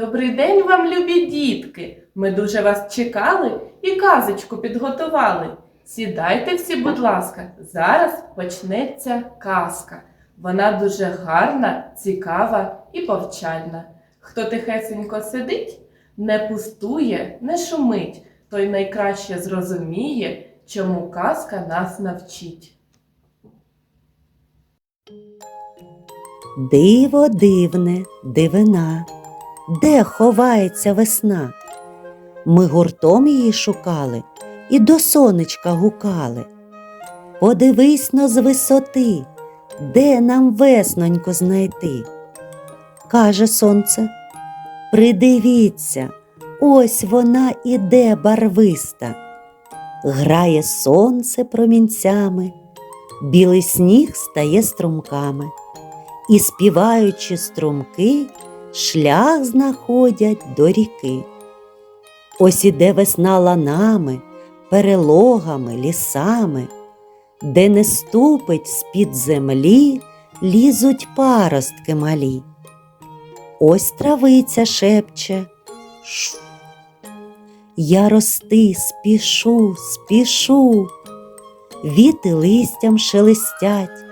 Добрий день вам, любі дітки! Ми дуже вас чекали і казочку підготували. Сідайте всі, будь ласка, зараз почнеться казка. Вона дуже гарна, цікава і повчальна. Хто тихесенько сидить, не пустує, не шумить, той найкраще зрозуміє, чому казка нас навчить. Диво дивне, дивина, де ховається весна? Ми гуртом її шукали і до сонечка гукали. Подивись но з висоти, де нам весноньку знайти. Каже сонце, придивіться, ось вона іде барвиста. Грає сонце промінцями, білий сніг стає струмками і співаючи струмки, шлях знаходять до ріки. Ось іде весна ланами, перелогами, лісами, де не ступить з-під землі, лізуть паростки малі. Ось травиця шепче. Шу. Я рости спішу, спішу, віти листям шелестять.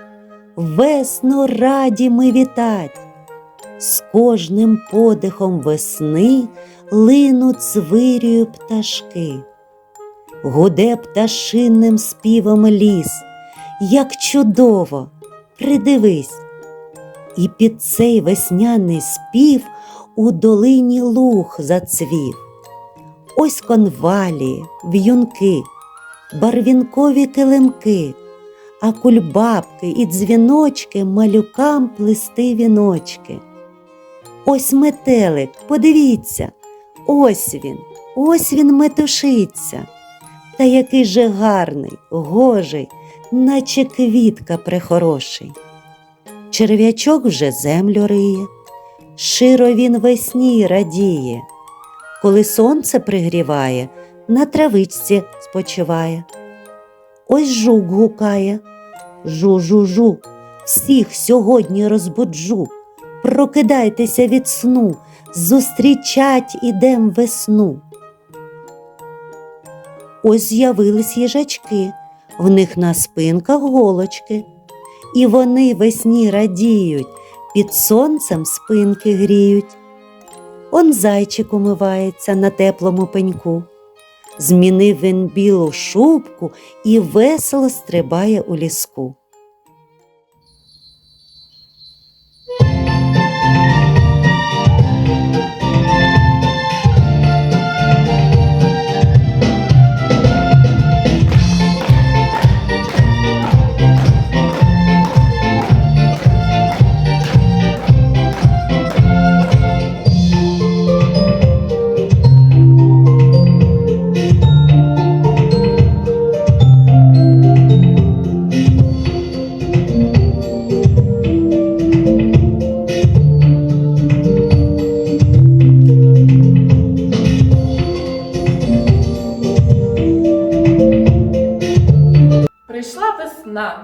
Весну раді ми вітать. З кожним подихом весни линуть звирюю пташки. Гуде пташинним співом ліс, як чудово, придивись. І під цей весняний спів у долині луг зацвів. Ось конвалії, в'юнки, барвінкові килимки а кульбабки і дзвіночки малюкам плести віночки. Ось метелик, подивіться, ось він, ось він метушиться. Та який же гарний, гожий, наче квітка прехороший. Черв'ячок вже землю риє, широ він весні радіє, коли сонце пригріває, на травичці спочиває. Ось жук гукає. Жу-жу-жу, всіх сьогодні розбуджу. Прокидайтеся від сну, зустрічать ідем весну. Ось з'явились їжачки, в них на спинках голочки, і вони весні радіють, під сонцем спинки гріють. Он зайчик умивається на теплому пеньку. Змінив він білу шубку і весело стрибає у ліску.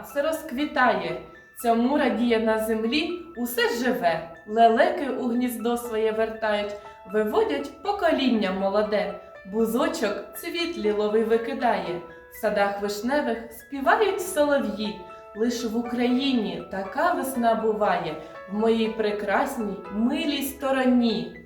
Все розквітає. Цьому радіє на землі, усе живе. Лелеки у гніздо своє вертають, виводять покоління молоде. Бузочок цвіт ліловий викидає. В садах вишневих співають солов'ї. Лиш в Україні така весна буває, в моїй прекрасній, милій стороні.